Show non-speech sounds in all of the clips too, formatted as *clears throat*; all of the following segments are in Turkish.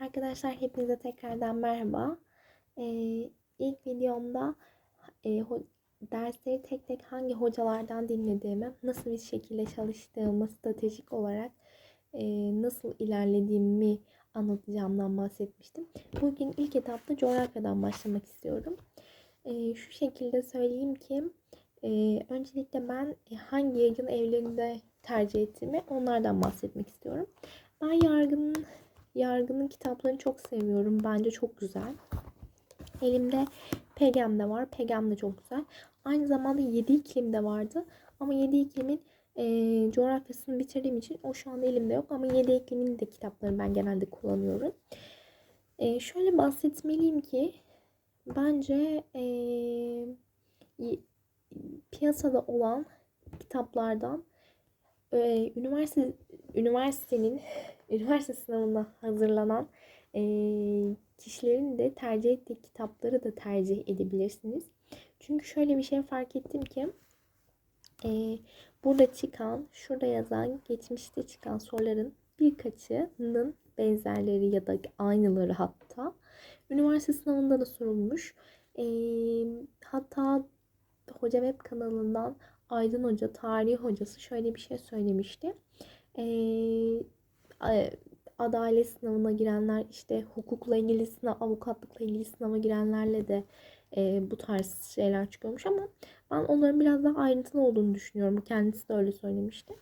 Arkadaşlar hepinize tekrardan merhaba. Ee, ilk videomda e, dersleri tek tek hangi hocalardan dinlediğimi, nasıl bir şekilde çalıştığımı, stratejik olarak e, nasıl ilerlediğimi anlatacağımdan bahsetmiştim. Bugün ilk etapta coğrafyadan başlamak istiyorum. E, şu şekilde söyleyeyim ki, e, öncelikle ben hangi yayın evlerinde tercih ettiğimi onlardan bahsetmek istiyorum. Ben yargının Yargı'nın kitaplarını çok seviyorum. Bence çok güzel. Elimde Pegem de var. Pegem de çok güzel. Aynı zamanda 7 iklim de vardı. Ama 7 iklimin e, coğrafyasını bitirdiğim için o şu anda elimde yok. Ama 7 iklimin de kitaplarını ben genelde kullanıyorum. E, şöyle bahsetmeliyim ki bence e, piyasada olan kitaplardan e, üniversite üniversitenin üniversite sınavına hazırlanan e, kişilerin de tercih ettiği kitapları da tercih edebilirsiniz. Çünkü şöyle bir şey fark ettim ki e, burada çıkan, şurada yazan, geçmişte çıkan soruların birkaçının benzerleri ya da aynıları hatta üniversite sınavında da sorulmuş. E, hatta Hoca Web kanalından Aydın Hoca, tarih hocası şöyle bir şey söylemişti. Ee, adalet sınavına girenler, işte hukukla ilgili sınav, avukatlıkla ilgili sınava girenlerle de e, bu tarz şeyler çıkıyormuş ama ben onların biraz daha ayrıntılı olduğunu düşünüyorum. Kendisi de öyle söylemişti.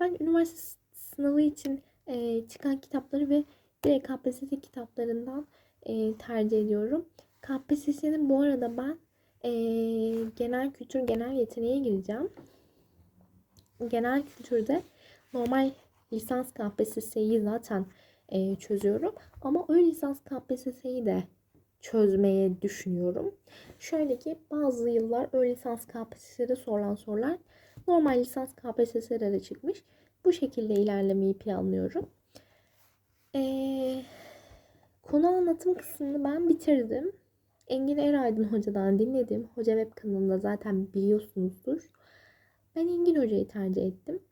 Ben üniversite sınavı için e, çıkan kitapları ve direkt KPSS kitaplarından e, tercih ediyorum. KPSS'nin bu arada ben e, genel kültür, genel yeteneğe gireceğim. Genel kültürde normal lisans KPSS'yi zaten e, çözüyorum. Ama ön lisans KPSS'yi de çözmeye düşünüyorum. Şöyle ki bazı yıllar ön lisans KPSS'de sorulan sorular normal lisans KPSS'de de çıkmış. Bu şekilde ilerlemeyi planlıyorum. Ee, konu anlatım kısmını ben bitirdim. Engin Eraydın Hoca'dan dinledim. Hoca Web kanalında zaten biliyorsunuzdur. Ben Engin Hoca'yı tercih ettim.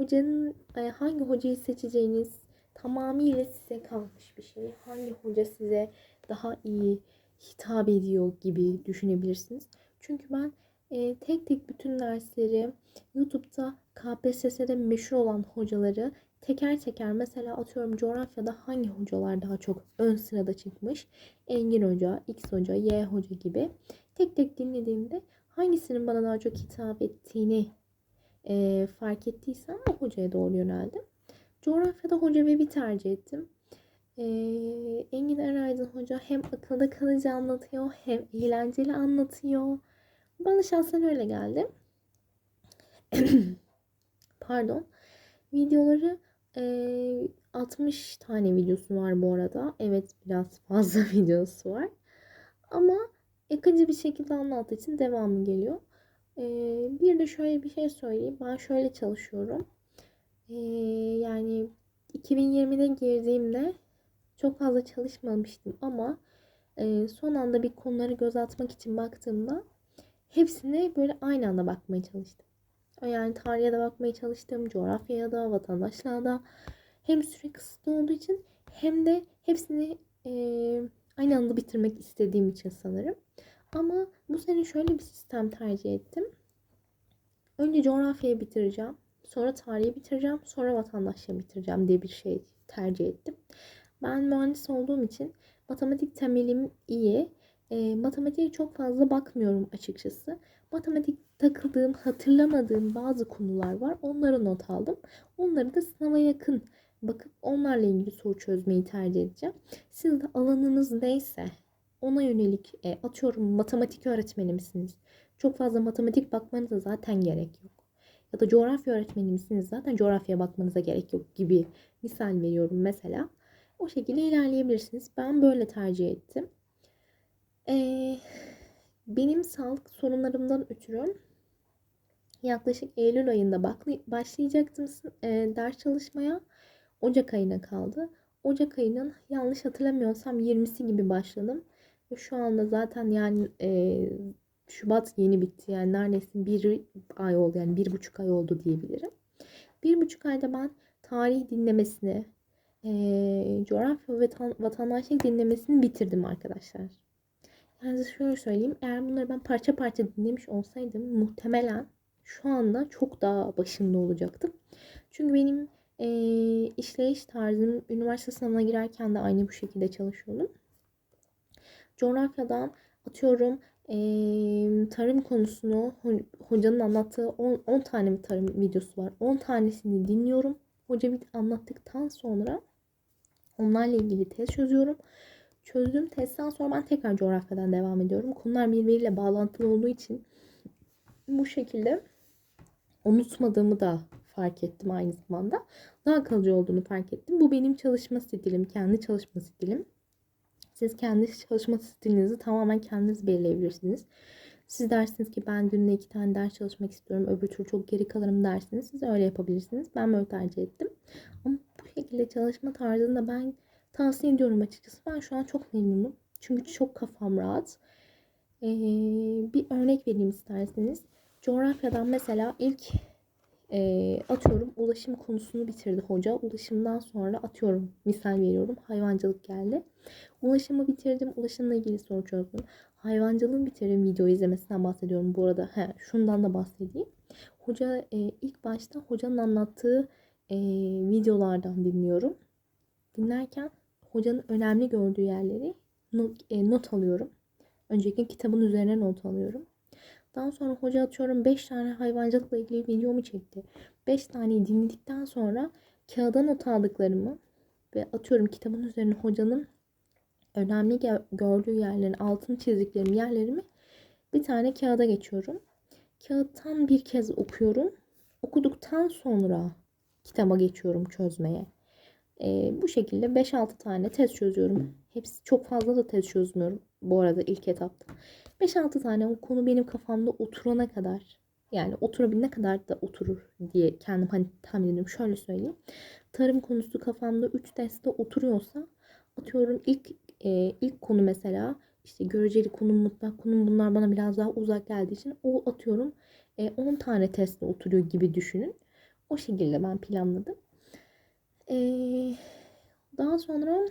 Hocanın e, hangi hocayı seçeceğiniz tamamıyla size kalmış bir şey. Hangi hoca size daha iyi hitap ediyor gibi düşünebilirsiniz. Çünkü ben e, tek tek bütün dersleri YouTube'da KPSS'de meşhur olan hocaları teker teker mesela atıyorum coğrafyada hangi hocalar daha çok ön sırada çıkmış? Engin Hoca, X Hoca, Y Hoca gibi tek tek dinlediğimde hangisinin bana daha çok hitap ettiğini e, fark ettiysem o hocaya doğru yöneldim. Coğrafyada hoca ve bir tercih ettim. E, Engin Eraydın Hoca hem akılda kalıcı anlatıyor hem eğlenceli anlatıyor. Bana şahsen öyle geldi. *clears throat* Pardon. Videoları e, 60 tane videosu var bu arada. Evet biraz fazla *laughs* videosu var. Ama akıcı bir şekilde anlattığı için devamı geliyor. Bir de şöyle bir şey söyleyeyim. Ben şöyle çalışıyorum. Yani 2020'de girdiğimde çok fazla çalışmamıştım ama son anda bir konuları göz atmak için baktığımda hepsine böyle aynı anda bakmaya çalıştım. Yani tarihe de bakmaya çalıştım, coğrafyaya da, vatandaşlığa da. Hem süre kısıtlı olduğu için hem de hepsini e, aynı anda bitirmek istediğim için sanırım. Ama bu sene şöyle bir sistem tercih ettim. Önce coğrafyayı bitireceğim. Sonra tarihi bitireceğim. Sonra vatandaşlığı bitireceğim diye bir şey tercih ettim. Ben mühendis olduğum için matematik temelim iyi. E, matematiğe çok fazla bakmıyorum açıkçası. Matematik takıldığım, hatırlamadığım bazı konular var. Onları not aldım. Onları da sınava yakın bakıp onlarla ilgili soru çözmeyi tercih edeceğim. Siz de alanınız neyse ona yönelik e, atıyorum matematik öğretmeni misiniz? Çok fazla matematik bakmanıza zaten gerek yok. Ya da coğrafya öğretmeni misiniz? Zaten coğrafyaya bakmanıza gerek yok gibi misal veriyorum mesela. O şekilde ilerleyebilirsiniz. Ben böyle tercih ettim. Ee, benim sağlık sorunlarımdan ötürü yaklaşık Eylül ayında başlayacaktım e, ders çalışmaya. Ocak ayına kaldı. Ocak ayının yanlış hatırlamıyorsam 20'si gibi başladım. Şu anda zaten yani e, Şubat yeni bitti. Yani neredeyse bir ay oldu. Yani bir buçuk ay oldu diyebilirim. Bir buçuk ayda ben tarih dinlemesini, eee coğrafya ve vatan, vatandaşlık dinlemesini bitirdim arkadaşlar. Yani şöyle söyleyeyim. Eğer bunları ben parça parça dinlemiş olsaydım muhtemelen şu anda çok daha başında olacaktım. Çünkü benim eee, işleyiş tarzım üniversite sınavına girerken de aynı bu şekilde çalışıyordum. Coğrafyadan atıyorum eee, tarım konusunu ho- hocanın anlattığı 10, 10 tane bir tarım videosu var. 10 tanesini dinliyorum. Hoca bir anlattıktan sonra onlarla ilgili test çözüyorum. Çözdüğüm testten sonra ben tekrar coğrafyadan devam ediyorum. Konular birbiriyle bağlantılı olduğu için bu şekilde unutmadığımı da fark ettim aynı zamanda. Daha kalıcı olduğunu fark ettim. Bu benim çalışma stilim, kendi çalışma stilim. Siz kendi çalışma stilinizi tamamen kendiniz belirleyebilirsiniz. Siz dersiniz ki ben günde iki tane ders çalışmak istiyorum. Öbür türlü çok geri kalırım dersiniz. Siz öyle yapabilirsiniz. Ben böyle tercih ettim. Ama bu şekilde çalışma tarzında ben tavsiye ediyorum açıkçası. Ben şu an çok memnunum. Çünkü çok kafam rahat. Ee, bir örnek vereyim isterseniz. Coğrafyadan mesela ilk e, atıyorum ulaşım konusunu bitirdi hoca. Ulaşımdan sonra atıyorum misal veriyorum hayvancılık geldi. Ulaşımı bitirdim. Ulaşımla ilgili soru çözdüm. Hayvancılığın bitirdim. Video izlemesinden bahsediyorum bu arada. He, şundan da bahsedeyim. Hoca e, ilk başta hocanın anlattığı e, videolardan dinliyorum. Dinlerken hocanın önemli gördüğü yerleri not, e, not alıyorum. Önceki kitabın üzerine not alıyorum. Daha sonra hoca atıyorum 5 tane hayvancılıkla ilgili videomu çekti. 5 taneyi dinledikten sonra kağıda not aldıklarımı ve atıyorum kitabın üzerine hocanın önemli gö- gördüğü yerlerin altını çizdiklerim yerlerimi bir tane kağıda geçiyorum. Kağıttan bir kez okuyorum. Okuduktan sonra kitaba geçiyorum çözmeye. Ee, bu şekilde 5-6 tane test çözüyorum. Hepsi çok fazla da test çözmüyorum bu arada ilk etapta. 5-6 tane o konu benim kafamda oturana kadar yani oturabilene kadar da oturur diye kendim hani tahmin ediyorum. Şöyle söyleyeyim. Tarım konusu kafamda 3 testte oturuyorsa atıyorum ilk e, ilk konu mesela işte göreceli konum, mutlak konum bunlar bana biraz daha uzak geldiği için o atıyorum e, 10 tane testte oturuyor gibi düşünün. O şekilde ben planladım. E, daha sonra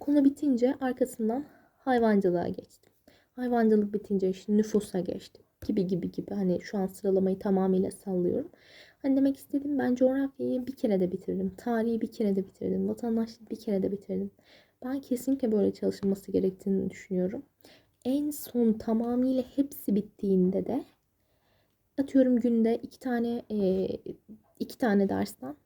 konu bitince arkasından hayvancılığa geçtim. Hayvancılık bitince işte nüfusa geçtim. Gibi gibi gibi. Hani şu an sıralamayı tamamıyla sallıyorum. Hani demek istedim ben coğrafyayı bir kere de bitirdim. Tarihi bir kere de bitirdim. Vatandaşlık bir kere de bitirdim. Ben kesinlikle böyle çalışılması gerektiğini düşünüyorum. En son tamamıyla hepsi bittiğinde de atıyorum günde iki tane e, iki tane dersten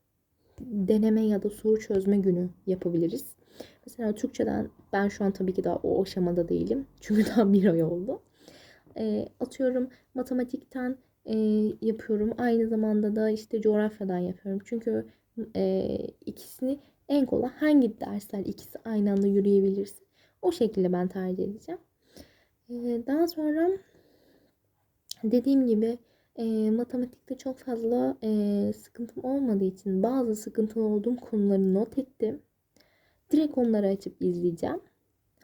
deneme ya da soru çözme günü yapabiliriz. Mesela Türkçeden ben şu an tabii ki daha o aşamada değilim. *laughs* Çünkü daha bir ay oldu. E, atıyorum matematikten e, yapıyorum. Aynı zamanda da işte coğrafyadan yapıyorum. Çünkü e, ikisini en kolay hangi dersler ikisi aynı anda yürüyebilirsin. O şekilde ben tercih edeceğim. E, daha sonra dediğim gibi e, matematikte çok fazla e, sıkıntım olmadığı için bazı sıkıntılı olduğum konuları not ettim. Direkt onları açıp izleyeceğim.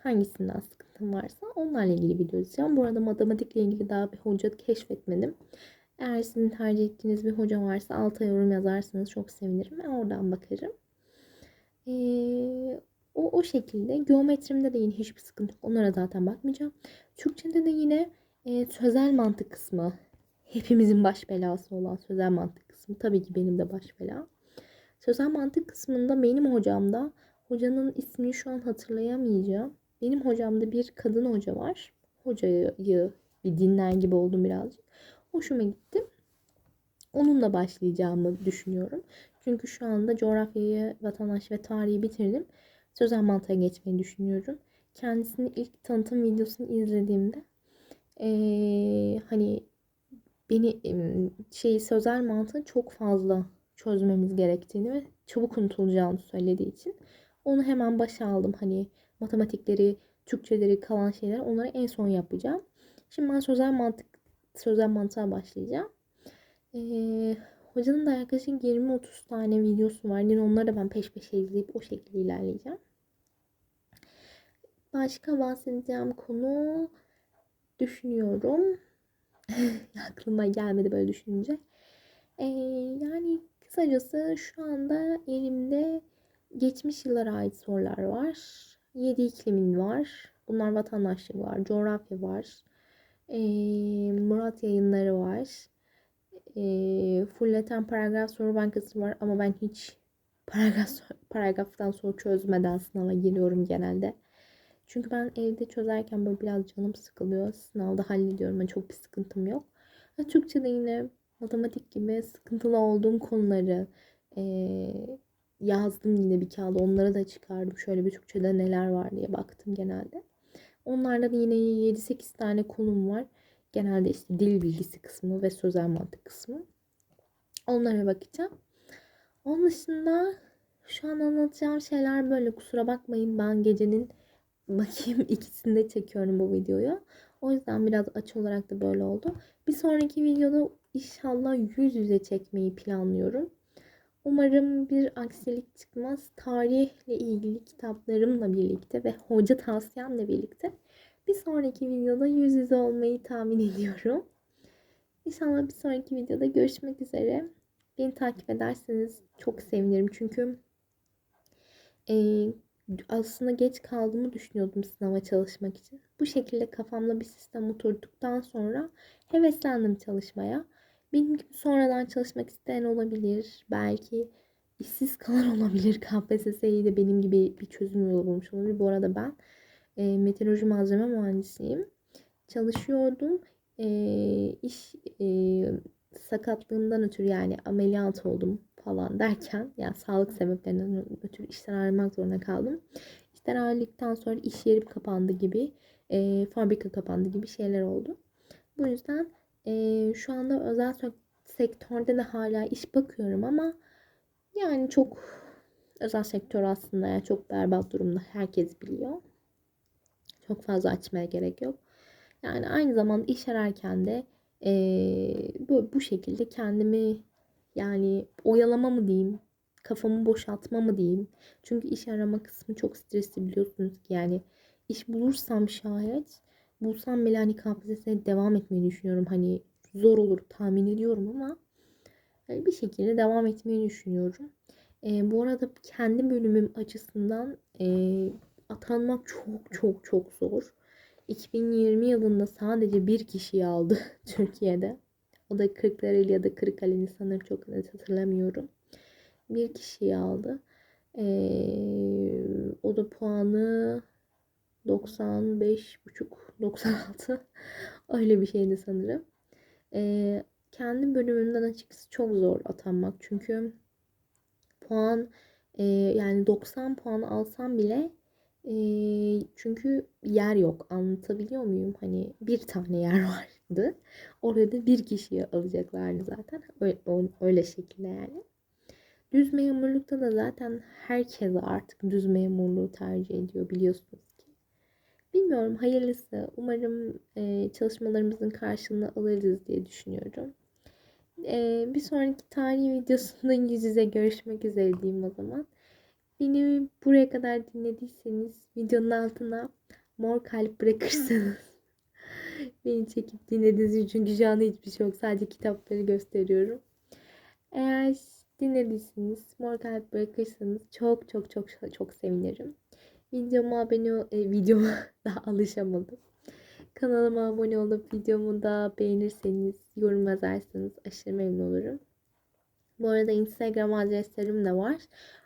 Hangisinden sıkıntım varsa onlarla ilgili video izleyeceğim. Bu arada matematikle ilgili daha bir hoca keşfetmedim. Eğer sizin tercih ettiğiniz bir hoca varsa alta yorum yazarsanız çok sevinirim. Ben oradan bakarım. Ee, o, o şekilde. Geometrimde de yine hiçbir sıkıntı yok. Onlara zaten bakmayacağım. Türkçede de yine e, sözel mantık kısmı. Hepimizin baş belası olan sözel mantık kısmı. Tabii ki benim de baş bela. Sözel mantık kısmında benim hocamda hocanın ismini şu an hatırlayamayacağım. Benim hocamda bir kadın hoca var. Hocayı bir dinler gibi oldum birazcık. Hoşuma gitti. Onunla başlayacağımı düşünüyorum. Çünkü şu anda coğrafyayı, vatandaş ve tarihi bitirdim. Sözel mantığa geçmeyi düşünüyorum. Kendisinin ilk tanıtım videosunu izlediğimde ee, hani beni şey sözel mantığı çok fazla çözmemiz gerektiğini ve çabuk unutulacağını söylediği için onu hemen başa aldım. Hani matematikleri, Türkçeleri, kalan şeyler onları en son yapacağım. Şimdi ben sözel mantık sözel mantığa başlayacağım. Ee, hocanın da yaklaşık 20-30 tane videosu var. Yine onları da ben peş peşe izleyip o şekilde ilerleyeceğim. Başka bahsedeceğim konu düşünüyorum. *laughs* Aklıma gelmedi böyle düşününce. Ee, yani kısacası şu anda elimde geçmiş yıllara ait sorular var. 7 iklimin var. Bunlar vatandaşlık var, coğrafya var. Ee, Murat yayınları var. Ee, fulleten paragraf soru bankası var ama ben hiç *laughs* paragraf paragraftan soru çözmeden sınava giriyorum genelde. Çünkü ben evde çözerken böyle biraz canım sıkılıyor. Sınavda hallediyorum. Yani çok bir sıkıntım yok. Ha, Türkçe'de yine matematik gibi sıkıntılı olduğum konuları e, yazdım yine bir kağıda. Onları da çıkardım. Şöyle bir Türkçe'de neler var diye baktım genelde. Onlarda da yine 7-8 tane konum var. Genelde işte dil bilgisi kısmı ve sözel mantık kısmı. Onlara bakacağım. Onun dışında şu an anlatacağım şeyler böyle. Kusura bakmayın ben gecenin *laughs* bakayım ikisinde çekiyorum bu videoyu. O yüzden biraz aç olarak da böyle oldu. Bir sonraki videoda inşallah yüz yüze çekmeyi planlıyorum. Umarım bir aksilik çıkmaz. Tarihle ilgili kitaplarımla birlikte ve hoca tavsiyemle birlikte bir sonraki videoda yüz yüze olmayı tahmin ediyorum. İnşallah bir sonraki videoda görüşmek üzere. Beni takip ederseniz çok sevinirim. Çünkü e, aslında geç kaldığımı düşünüyordum sınava çalışmak için. Bu şekilde kafamda bir sistem oturduktan sonra heveslendim çalışmaya. Benim gibi sonradan çalışmak isteyen olabilir. Belki işsiz kalan *laughs* olabilir. KPSS'yi de benim gibi bir çözüm yolu bulmuş olabilir. Bu arada ben e, meteoroloji malzeme mühendisiyim. Çalışıyordum. E, iş e, sakatlığımdan ötürü yani ameliyat oldum falan derken yani sağlık sebeplerinden ötürü işten ayrılmak zorunda kaldım. İşten ayrıldıktan sonra iş yerim kapandı gibi, e, fabrika kapandı gibi şeyler oldu. Bu yüzden e, şu anda özel sektörde de hala iş bakıyorum ama yani çok özel sektör aslında yani çok berbat durumda. Herkes biliyor. Çok fazla açmaya gerek yok. Yani aynı zamanda iş ararken de e, bu, bu şekilde kendimi yani oyalama mı diyeyim, kafamı boşaltma mı diyeyim. Çünkü iş arama kısmı çok stresli biliyorsunuz ki yani iş bulursam şayet bulsam bile hani KPSS'ye devam etmeyi düşünüyorum. Hani zor olur tahmin ediyorum ama yani bir şekilde devam etmeyi düşünüyorum. E, bu arada kendi bölümüm açısından e, atanmak çok çok çok zor. 2020 yılında sadece bir kişiyi aldı *laughs* Türkiye'de. O da Kırklareli ya da Kırıkkale'ni sanırım çok net hatırlamıyorum. Bir kişiyi aldı. Ee, o da puanı 95 buçuk 96 *laughs* öyle bir şeydi sanırım. Ee, kendi bölümümden açıkçası çok zor atanmak. Çünkü puan e, yani 90 puan alsam bile e, çünkü yer yok. Anlatabiliyor muyum? Hani bir tane yer *laughs* vardı. Orada bir kişiyi alacaklardı zaten. Öyle, öyle şekilde yani. Düz memurlukta da zaten herkes artık düz memurluğu tercih ediyor biliyorsunuz. Bilmiyorum hayırlısı. Umarım e, çalışmalarımızın karşılığını alırız diye düşünüyorum. E, bir sonraki tarihi videosunda *laughs* yüz yüze görüşmek üzere diyeyim o zaman. Beni buraya kadar dinlediyseniz videonun altına mor kalp bırakırsanız *laughs* beni çekip dinlediğiniz için çünkü şu anda hiçbir şey yok. Sadece kitapları gösteriyorum. Eğer dinlediyseniz mor kalp bırakırsanız çok çok çok çok sevinirim. Videoma abone ol, e, videoma *laughs* daha alışamadım. Kanalıma abone olup videomu da beğenirseniz, yorum yazarsanız aşırı memnun olurum. Bu arada Instagram adreslerim de var.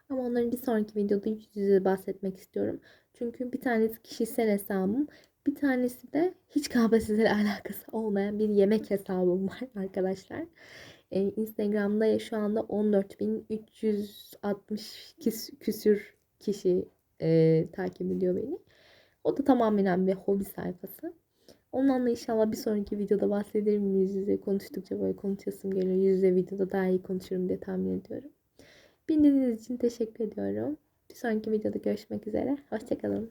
Ama onların bir sonraki videoda yüz yüze bahsetmek istiyorum. Çünkü bir tanesi kişisel hesabım. Bir tanesi de hiç KPSS ile *laughs* alakası olmayan bir yemek hesabım var *laughs* arkadaşlar. Ee, Instagram'da şu anda 14.360 küsür kişi e, takip ediyor beni. O da tamamen bir hobi sayfası. Ondan da inşallah bir sonraki videoda bahsederim yüz yüze konuştukça böyle konuşasım geliyor. Yüz yüze videoda daha iyi konuşurum diye tahmin ediyorum. Dinlediğiniz için teşekkür ediyorum. Bir sonraki videoda görüşmek üzere. Hoşçakalın.